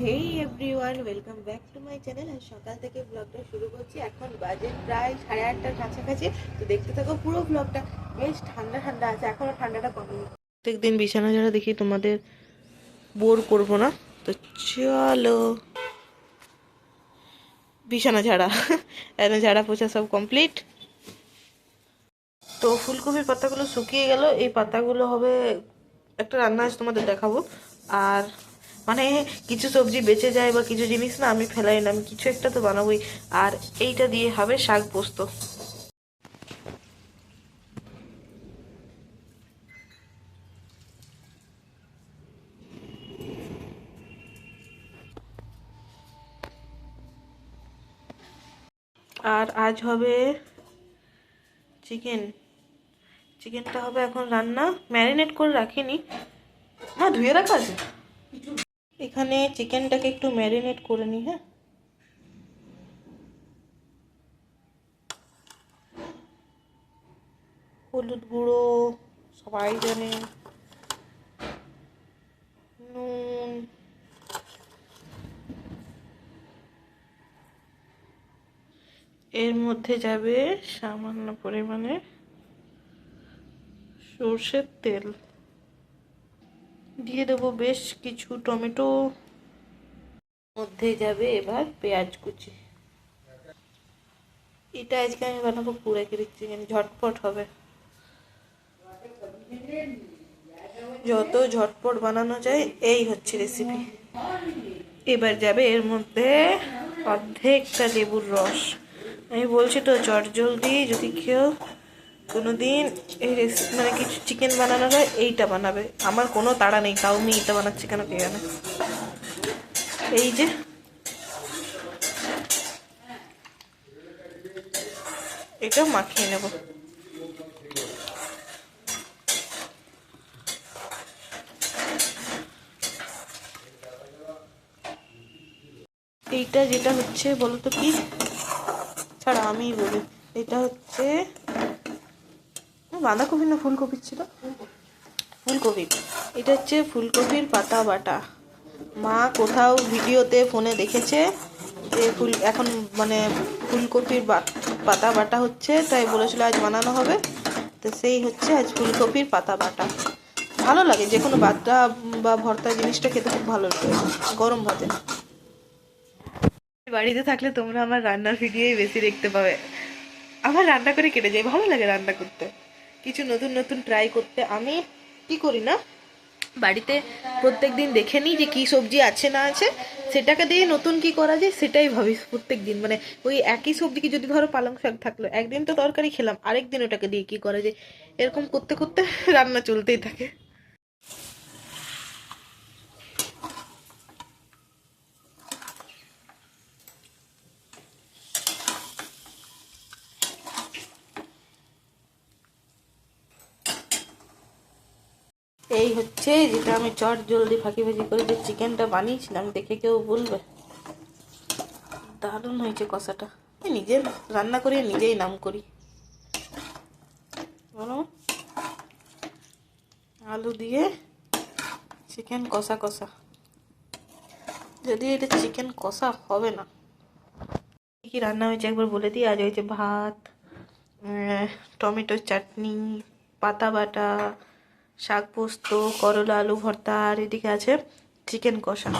Hey everyone welcome back to my channel আর সকাল থেকে ব্লগটা শুরু করছি। এখন বাজে প্রায় সাড়ে আটটার কাছাকাছি। তো দেখতে থাকো পুরো ব্লগটা বেশ ঠান্ডা ঠান্ডা আছে এখনও ঠান্ডাটা কমেনি। প্রত্যেকদিন বিছানা ঝাড়া দেখি তোমাদের বোর করব না। তো চলো। বিছানা ঝাড়া। এখন ঝাড়া পোছা সব কমপ্লিট তো ফুলকপির পাতাগুলো শুকিয়ে গেল। এই পাতাগুলো হবে একটা রান্না আজ তোমাদের দেখাবো। আর মানে কিছু সবজি বেঁচে যায় বা কিছু জিনিস না আমি ফেলাই না, আমি কিছু একটা তো বানাবোই। আর এইটা দিয়ে হবে শাক পোস্ত। আর আজ হবে চিকেন। চিকেনটা হবে এখন রান্না। ম্যারিনেট করে রাখিনি। না, ধুয়ে রাখা আছে? এখানে চিকেনটাকে একটু ম্যারিনেট করে নিই হ্যাঁ? হলুদ গুঁড়ো, সবাই জানে। নুন। এর মধ্যে যাবে সামান্য পরিমাণে সর্ষের তেল। দিয়ে দেবো বেশ কিছু টমেটো। মধ্যে যাবে এবার পেঁয়াজ কুচি। এটা আজকে আমি বানাবো পুরা কেরি চিকেন, ঝটপট হবে। যত ঝটপট বানানো যায়, এই হচ্ছে রেসিপি এবার যাবে এর মধ্যে অর্ধেকটা লেবুর রস। আমি বলছি তো চট জলদি যদি কেউ কোনো দিন এই রেসিপি মানে কিছু চিকেন বানানোর হয় এইটা বানাবে। আমার কোনো তাড়া নেই, তাও আমি এটা বানাচ্ছি কেন কে জানে? এই যে। এটা মাখিয়ে নেব। এইটা যেটা হচ্ছে, বলতো কি? ছাড়া আমিই বলি। এটা হচ্ছে বাঁধাকপি না ফুলকপি ছিল? ফুলকপি। এটা হচ্ছে ফুলকপির পাতা বাটা। মা কোথাও ভিডিওতে ফোনে দেখেছে যে ফুল এখন মানে ফুলকপির বা- পাতা বাটা হচ্ছে তাই বলেছিল আজ বানানো হবে। তো সেই হচ্ছে আজ ফুলকপির পাতা বাটা। ভালো লাগে যে কোনো বাটা বা ভর্তা জিনিসটা খেতে খুব ভালো লাগে। গরম ভাতে। বাড়িতে থাকলে তোমরা আমার রান্নার ভিডিওই বেশি দেখতে পাবে। আমার রান্না করে কেটে যায় ভালো লাগে রান্না করতে। কিছু নতুন নতুন ট্রাই করতে আমি কি করি না? বাড়িতে প্রত্যেক দিন দেখে নিই যে কী সবজি আছে না আছে, সেটাকে দিয়ে নতুন কি করা যায় সেটাই ভাবি প্রত্যেক দিন মানে ওই একই সবজি কি যদি ধরো পালং শাক থাকল, একদিন তো তরকারি খেলাম আরেক দিন ওটাকে দিয়ে কি করা যায়? এরকম করতে করতে রান্না চলতেই থাকে। এই হচ্ছে যেটা আমি চট জলদি ফাঁকি ফাঁকি করে যে চিকেনটা বানিয়েছিলাম, দেখে কেউ বলবে। দারুণ হয়েছে কষাটা। নিজে রান্না করি নিজেই নাম করি। আলু দিয়ে চিকেন কষা কষা। যদি এটা চিকেন কষা হবে না। কী রান্না হয়েছে একবার বলে দিই। আজ হয়েছে ভাত টমেটোর চাটনি, পাতা বাটা শাক পোস্ত করলা আলু ভর্তা আর এদিকে আছে চিকেন কষা।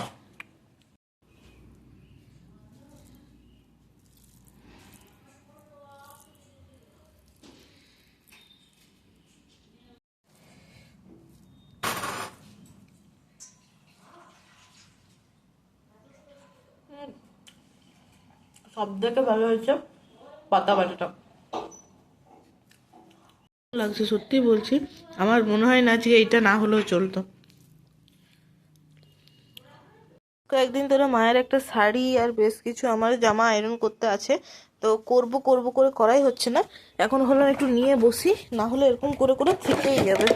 সব থেকে ভালো হয়েছে পাতা বাটাটা। লাগছে সত্যি বলছি আমার মনে হয় না যে এটা না হলেও চলতো। কয়েকদিন ধরে মায়ের একটা শাড়ি আর বেশ কিছু আমার জামা আয়রন করতে আছে। তো করব করব, করে করাই হচ্ছে না। এখন হলো একটু নিয়ে বসি, না হলে এরকম করে করে থেকেই যাবে।